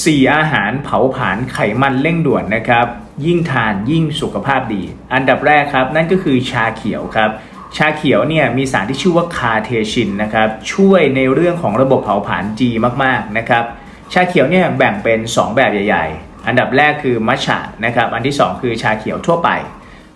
4 อาหารเผาผลาญไขมันเร่งด่วนนะครับ ยิ่งทานยิ่งสุขภาพดี อันดับแรกครับ นั่นก็คือชาเขียวครับ ชาเขียวเนี่ยมีสารที่ชื่อว่าคาเทชินนะครับ ช่วยในเรื่องของระบบเผาผลาญจีมากๆนะครับ ชาเขียวเนี่ยแบ่งเป็น 2 แบบใหญ่ ๆ อันดับแรกคือมัชฉะนะครับ อันที่ 2 คือชาเขียวทั่วไป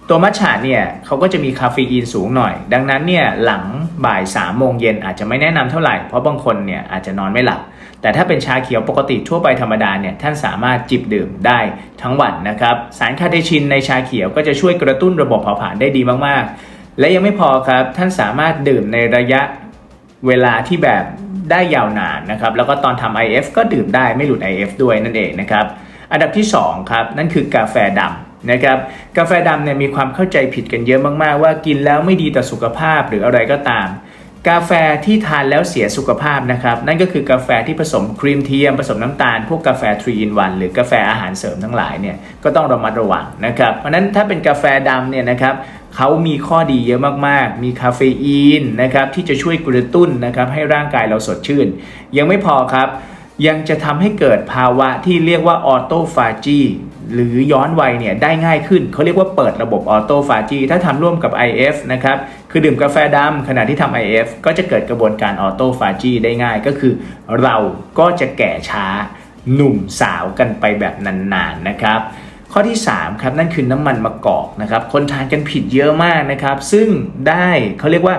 ตัวมัทฉะเนี่ยเขาก็จะมีคาเฟอีนสูงหน่อย ดังนั้นเนี่ยหลังบ่าย3ามโมงเย็นอาจจะไม่แนะนำเท่าไหร่เพราะบางคนเนี่ยอาจจะนอนไม่หลับ แต่ถ้าเป็นชาเขียวปกติทั่วไปธรรมดาเนี่ยท่านสามารถจิบดื่มได้ทั้งวันนะครับ สารคาเทชินในชาเขียวก็จะช่วยกระตุ้นระบบเผาผลาญได้ดีมากๆ และยังไม่พอครับท่านสามารถดื่มในระยะเวลาที่แบบได้ยาวนานนะครับแล้วก็ตอนทำ IF ก็ดื่มได้ไม่หลุด IF ด้วยนั่นเองนะครับอันดับที่2ครับนั่นคือกาแฟดำ นะครับกาแฟดำเนี่ยมีความเข้าใจผิดกันเยอะมากๆ ว่ากินแล้วไม่ดีต่อสุขภาพหรืออะไรก็ตาม กาแฟที่ทานแล้วเสียสุขภาพนะครับนั่นก็คือกาแฟที่ผสมครีมเทียมผสมน้ำตาล พวกกาแฟ3 in 1หรือกาแฟอาหารเสริมทั้งหลายเนี่ยก็ต้องระมัดระวังนะครับเพราะนั้นถ้าเป็นกาแฟดำเนี่ยนะครับเขามีข้อดีเยอะมากๆ มีคาเฟอีนนะครับที่จะช่วยกระตุ้นนะครับให้ร่างกายเราสดชื่น ยังไม่พอครับ ยังจะทำให้เกิดภาวะที่เรียกว่าออโตฟาจีหรือย้อนวัยเนี่ยได้ง่ายขึ้น เขาเรียกว่าเปิดระบบออโตฟาจีถ้าทำร่วมกับ IF นะครับคือดื่มกาแฟดำขณะที่ทำ IF ก็จะเกิดกระบวนการออโตฟาจีได้ง่ายก็คือ เราก็จะแก่ช้าหนุ่มสาวกันไปแบบนานๆนะครับ ข้อที่ 3 ครับ นั่นคือน้ำมันมะกอกนะครับ คนทานกันผิดเยอะมากนะครับ ซึ่งได้เขาเรียกว่า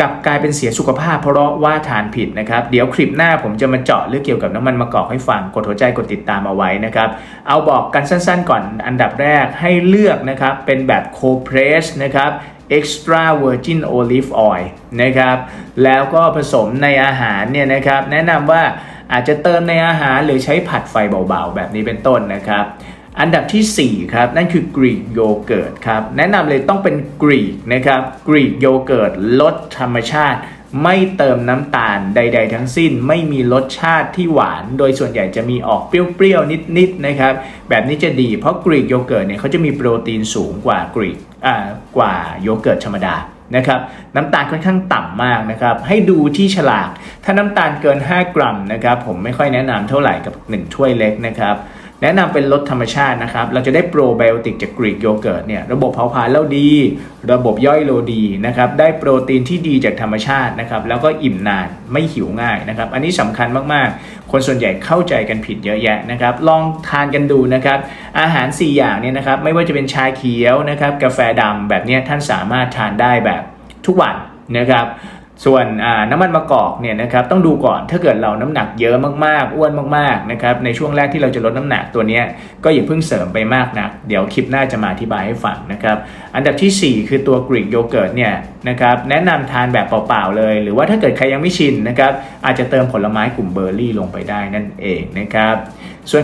กลับกลายเป็นเสียสุขภาพเพราะว่าทานผิดนะครับ เดี๋ยวคลิปหน้าผมจะมาเจาะเรื่องเกี่ยวกับน้ำมันมะกอกให้ฟังกดหัวใจกดติดตามเอาไว้นะครับ เอาบอกกันสั้นๆก่อนอันดับแรกให้เลือกนะครับเป็นแบบ cold press นะครับ extra virgin olive oil นะครับแล้วก็ผสมในอาหารเนี่ยนะครับ แนะนำว่าอาจจะเติมในอาหารหรือใช้ผัดไฟเบาๆ แบบนี้เป็นต้นนะครับ อันดับที่ 4 ครับ นั่นคือกรีกโยเกิร์ตครับ แนะนำเลยต้องเป็นกรีกนะครับ กรีกโยเกิร์ตลดธรรมชาติ ไม่เติมน้ำตาลใด ๆ ทั้งสิ้น ไม่มีรสชาติที่หวาน โดยส่วนใหญ่จะมีออกเปรี้ยวๆ นิด ๆ นะครับ แบบนี้จะดีเพราะกรีกโยเกิร์ตเนี่ยเขาจะมีโปรตีนสูงกว่ากรีกอ่ากว่าโยเกิร์ตธรรมดานะครับน้ำตาลค่อนข้างต่ำมากนะครับให้ดูที่ฉลาก ถ้าน้ำตาลเกิน 5 กรัมนะครับผมไม่ค่อยแนะนำเท่าไหร่กับ 1 ถ้วยเล็กนะครับ แนะนำเป็นรสธรรมชาตินะครับ เราจะได้โปรไบโอติกจากกรีกโยเกิร์ตเนี่ยระบบเผาผลาญเราดี ระบบย่อยโลดีนะครับได้โปรตีนที่ดีจากธรรมชาตินะครับแล้วก็อิ่มนานไม่หิวง่ายนะครับอันนี้สำคัญมากๆ คนส่วนใหญ่เข้าใจกันผิดเยอะแยะนะครับลองทานกันดูนะครับอาหาร 4 อย่างเนี่ยนะครับไม่ว่าจะเป็นชาเขียวนะครับกาแฟดำแบบนี้ท่านสามารถทานได้แบบทุกวันนะครับ ส่วนน้ำมันมะกอกเนี่ยนะครับต้องดูก่อนถ้าเกิดเราน้ำหนักเยอะมากๆ อ้วนมากๆนะครับในช่วงแรกที่เราจะลดน้ำหนักตัวนี้ก็อย่าเพิ่งเสริมไปมากนะเดี๋ยวคลิปหน้าจะมาอธิบายให้ฟังนะครับอันดับที่ 4 คือตัวกรีกโยเกิร์ตเนี่ยนะครับแนะนำทานแบบเปล่าๆเลย หรือว่าถ้าเกิดใครยังไม่ชินนะครับอาจจะเติมผลไม้กลุ่มเบอร์รี่ลงไปได้นั่นเองนะครับส่วน